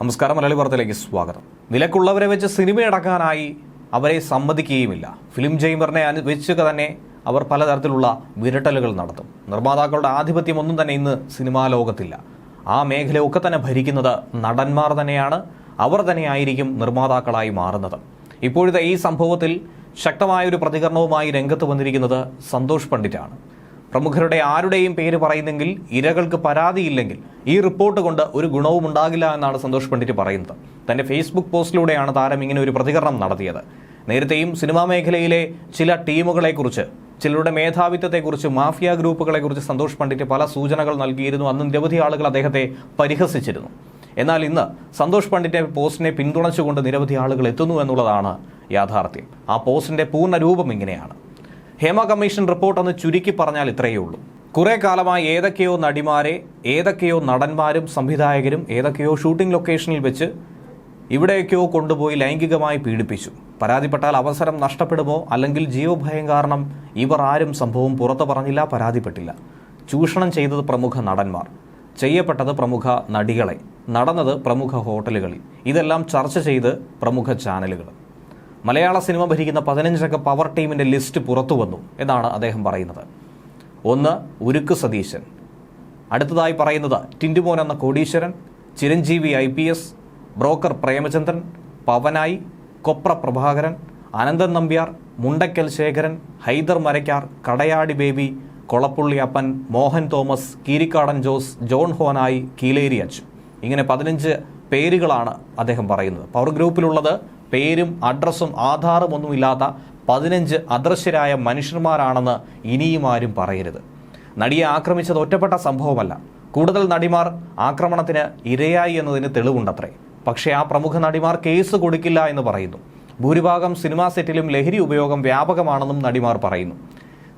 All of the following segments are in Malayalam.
നമസ്കാരം മലയാളി വാർത്തയിലേക്ക് സ്വാഗതം. നിലക്കുള്ളവരെ വെച്ച് സിനിമയടക്കാനായി അവരെ സമ്മതിക്കുകയുമില്ല. ഫിലിം ചേംബറിനെ അനു വെച്ച് തന്നെ അവർ പലതരത്തിലുള്ള വിരട്ടലുകൾ നടത്തും. നിർമ്മാതാക്കളുടെ ആധിപത്യം ഒന്നും തന്നെ ഇന്ന് സിനിമാ ലോകത്തില്ല. ആ മേഖലയൊക്കെ തന്നെ ഭരിക്കുന്നത് നടന്മാർ തന്നെയാണ്. അവർ തന്നെയായിരിക്കും നിർമ്മാതാക്കളായി മാറുന്നത്. ഇപ്പോഴത്തെ ഈ സംഭവത്തിൽ ശക്തമായൊരു പ്രതികരണവുമായി രംഗത്ത് വന്നിരിക്കുന്നത് സന്തോഷ് പണ്ഡിറ്റാണ്. പ്രമുഖരുടെ ആരുടെയും പേര് പറയുന്നെങ്കിൽ ഇരകൾക്ക് പരാതിയില്ലെങ്കിൽ ഈ റിപ്പോർട്ട് കൊണ്ട് ഒരു ഗുണവും ഉണ്ടാകില്ല എന്നാണ് സന്തോഷ് പണ്ഡിറ്റ് പറയുന്നത്. തന്റെ ഫേസ്ബുക്ക് പോസ്റ്റിലൂടെയാണ് താരം ഇങ്ങനെ ഒരു പ്രതികരണം നടത്തിയത്. നേരത്തെയും സിനിമാ മേഖലയിലെ ചില ടീമുകളെക്കുറിച്ച് ചിലരുടെ മേധാവിത്വത്തെക്കുറിച്ച് മാഫിയ ഗ്രൂപ്പുകളെക്കുറിച്ച് സന്തോഷ് പണ്ഡിറ്റ് പല സൂചനകൾ നൽകിയിരുന്നു. അന്ന് നിരവധി ആളുകൾ അദ്ദേഹത്തെ പരിഹസിച്ചിരുന്നു. എന്നാൽ ഇന്ന് സന്തോഷ് പണ്ഡിറ്റ് പോസ്റ്റിനെ പിന്തുണച്ചുകൊണ്ട് നിരവധി ആളുകൾ എത്തുന്നു എന്നുള്ളതാണ് യാഥാർത്ഥ്യം. ആ പോസ്റ്റിന്റെ പൂർണ രൂപം ഇങ്ങനെയാണ്. ഹേമ കമ്മീഷൻ റിപ്പോർട്ട് ഒന്ന് ചുരുക്കി പറഞ്ഞാൽ ഇത്രയേ ഉള്ളൂ. കുറെ കാലമായി ഏതൊക്കെയോ നടിമാരെ ഏതൊക്കെയോ നടന്മാരും സംവിധായകരും ഏതൊക്കെയോ ഷൂട്ടിംഗ് ലൊക്കേഷനിൽ വെച്ച് ഇവിടെയൊക്കെയോ കൊണ്ടുപോയി ലൈംഗികമായി പീഡിപ്പിച്ചു. പരാതിപ്പെട്ടാൽ അവസരം നഷ്ടപ്പെടുമോ? അല്ലെങ്കിൽ ജീവഭയം കാരണം ഇവർ ആരും സംഭവം പുറത്തു പറഞ്ഞില്ല പരാതിപ്പെട്ടില്ല. ചൂഷണം ചെയ്തത് പ്രമുഖ നടന്മാർ. ചെയ്യപ്പെട്ടത് പ്രമുഖ നടികളെ. നടന്നത് പ്രമുഖ ഹോട്ടലുകളിൽ. ഇതെല്ലാം ചർച്ച ചെയ്ത് പ്രമുഖ ചാനലുകൾ. മലയാള സിനിമ ഭരിക്കുന്ന പതിനഞ്ചംഗ പവർ ടീമിന്റെ ലിസ്റ്റ് പുറത്തു വന്നു എന്നാണ് അദ്ദേഹം പറയുന്നത്. ഒന്ന് ഉരുക്ക് സതീശൻ. അടുത്തതായി പറയുന്നത് ടിൻഡുമോൻ എന്ന കോടീശ്വരൻ Chiranjeevi I P S broker Premachandran Pavanayi കൊപ്ര Prabhakaran Ananthan Nambiar Mundakkal Sekharan Hyder Marakkar Kadayadi Baby Kolappulli Appan Mohan Thomas Keerikkadan Jose John Honayi Keeleri Achu ഇങ്ങനെ പതിനഞ്ച് പേരുകളാണ് അദ്ദേഹം പറയുന്നത്. പവർ ഗ്രൂപ്പിലുള്ളത് പേരും അഡ്രസ്സും ആധാറും ഒന്നുമില്ലാത്ത പതിനഞ്ച് അദൃശ്യരായ മനുഷ്യന്മാരാണെന്ന് ഇനിയും ആരും പറയരുത്. നടിയെ ആക്രമിച്ചത് ഒറ്റപ്പെട്ട സംഭവമല്ല. കൂടുതൽ നടിമാർ ആക്രമണത്തിന് ഇരയായി എന്നതിന് തെളിവുണ്ടത്രേ. പക്ഷേ ആ പ്രമുഖ നടിമാർ കേസ് കൊടുക്കില്ല എന്ന് പറയുന്നു. ഭൂരിഭാഗം സിനിമാ സെറ്റിലും ലഹരി ഉപയോഗം വ്യാപകമാണെന്നും നടിമാർ പറയുന്നു.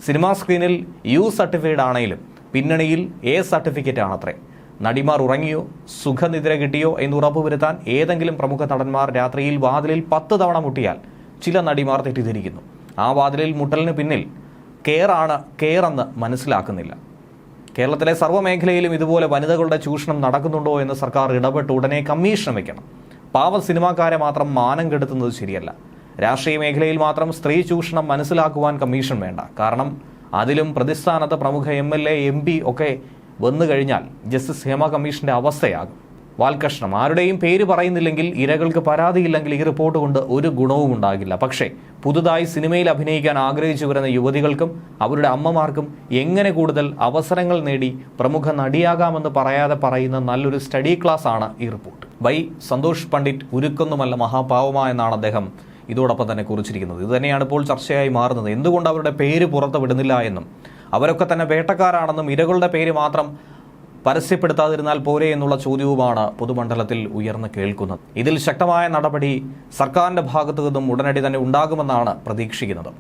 സിനിമാ സ്ക്രീനിൽ യു സർട്ടിഫൈഡ് ആണെങ്കിലും പിന്നണിയിൽ എ സർട്ടിഫിക്കറ്റ് ആണത്രേ നടിമാർ ഉറങ്ങിയോ? സുഖനിദ്ര കിട്ടിയോ എന്ന് ഉറപ്പുവരുത്താൻ ഏതെങ്കിലും പ്രമുഖ നടന്മാർ രാത്രിയിൽ വാതിലിൽ പത്ത് തവണ മുട്ടിയാൽ ചില നടിമാർ തെറ്റിദ്ധരിക്കുന്നു. ആ വാതിലിൽ മുട്ടലിന് പിന്നിൽ കെയറാണ് കെയറെന്ന് മനസ്സിലാക്കുന്നില്ല. കേരളത്തിലെ സർവമേഖലയിലും ഇതുപോലെ വനിതകളുടെ ചൂഷണം നടക്കുന്നുണ്ടോ എന്ന് സർക്കാർ ഇടപെട്ട് ഉടനെ കമ്മീഷൻ വയ്ക്കണം. പാവ സിനിമാക്കാരെ മാത്രം മാനം കെടുത്തുന്നത് ശരിയല്ല. രാഷ്ട്രീയ മേഖലയിൽ മാത്രം സ്ത്രീ ചൂഷണം മനസ്സിലാക്കുവാൻ കമ്മീഷൻ വേണ്ട. കാരണം അതിലും പ്രതിസ്ഥാനത്ത് പ്രമുഖ M L A M P ഒക്കെ വന്നു കഴിഞ്ഞാൽ ജസ്റ്റിസ് ഹേമ കമ്മീഷന്റെ അവസ്ഥയാകും. വാൽകഷ്ണം ആരുടെയും പേര് പറയുന്നില്ലെങ്കിൽ ഇരകൾക്ക് പരാതിയില്ലെങ്കിൽ ഈ റിപ്പോർട്ട് കൊണ്ട് ഒരു ഗുണവും ഉണ്ടാകില്ല. പക്ഷേ പുതുതായി സിനിമയിൽ അഭിനയിക്കാൻ ആഗ്രഹിച്ചു വരുന്ന യുവതികൾക്കും അവരുടെ അമ്മമാർക്കും എങ്ങനെ കൂടുതൽ അവസരങ്ങൾ നേടി പ്രമുഖ നടിയാകാമെന്ന് പറയാതെ പറയുന്ന നല്ലൊരു സ്റ്റഡി ക്ലാസ് ആണ് ഈ റിപ്പോർട്ട്. വൈ സന്തോഷ് പണ്ഡിറ്റ് ഉരുക്കൊന്നുമല്ല മഹാപാവമ എന്നാണ് അദ്ദേഹം ഇതോടൊപ്പം തന്നെ കുറിച്ചിരിക്കുന്നത്. ഇത് തന്നെയാണ് ഇപ്പോൾ ചർച്ചയായി മാറുന്നത്. എന്തുകൊണ്ട് അവരുടെ പേര് പുറത്ത് വിടുന്നില്ല എന്നും അവരൊക്കെ തന്നെ വേട്ടക്കാരാണെന്നും ഇരകളുടെ പേര് മാത്രം പരസ്യപ്പെടുത്താതിരുന്നാൽ പോരെ എന്നുള്ള ചോദ്യവുമാണ് പൊതുമണ്ഡലത്തിൽ ഉയർന്നു കേൾക്കുന്നത്. ഇതിൽ ശക്തമായ നടപടി സർക്കാരിന്റെ ഭാഗത്തു നിന്നും ഉടനടി തന്നെ ഉണ്ടാകുമെന്നാണ് പ്രതീക്ഷിക്കുന്നത്.